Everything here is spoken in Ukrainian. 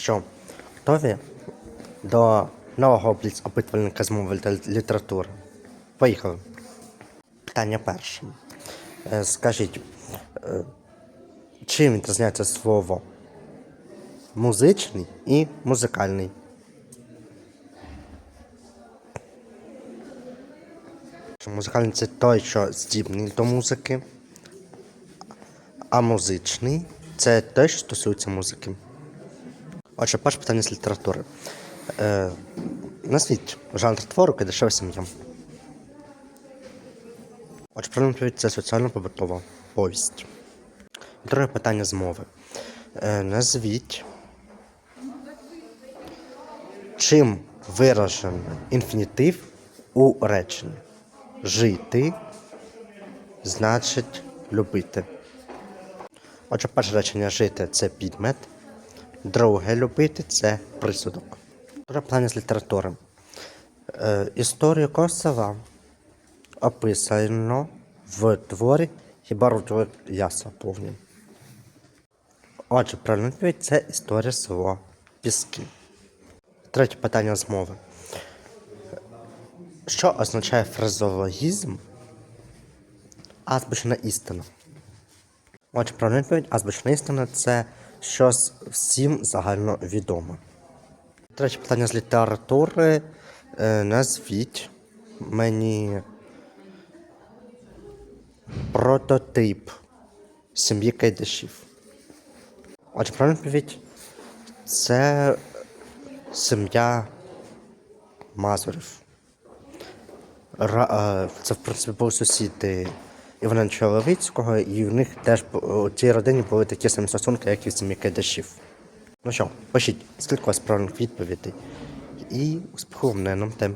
Що, готові до нового опитувальника з мови літератури? Поїхали. Питання перше. Е, Скажіть, е, чим відрізняється слово музичний і музикальний? Музикальний це той, що здібний до музики, а музичний це той, що стосується музики. Отже, перше питання з літератури. Е, назвіть жанр твору кидашева сім'я. Отже, правильно відповідь це соціально-побутова повість. Друге питання з мови. Е, назвіть. Чим виражений інфінітив у реченні? Жити значить любити. Отже, перше речення жити це підмет. Друге любити це присудок. Питання з літератури. Е, історію Косова описано в творі Хіба яса повні. Отже, правильна відповідь це історія село Піски. Третє питання з мови. Що означає фразологізм азбучна істина? Отже, правильна відповідь азбучна істина це щось всім загально відоме. Третє питання з літератури. Е, назвіть мені прототип сім'ї Кайдашів. Отже, правильна відповідь це сім'я Мазурів. Е, Це, в принципі, були сусіди Івана Чоловіцького, і в них теж у цій родині були такі самі стосунки, як і в сім'ї Кайдашів. Ну що, пишіть, скільки у вас правильних відповідей. І успіху нам тем.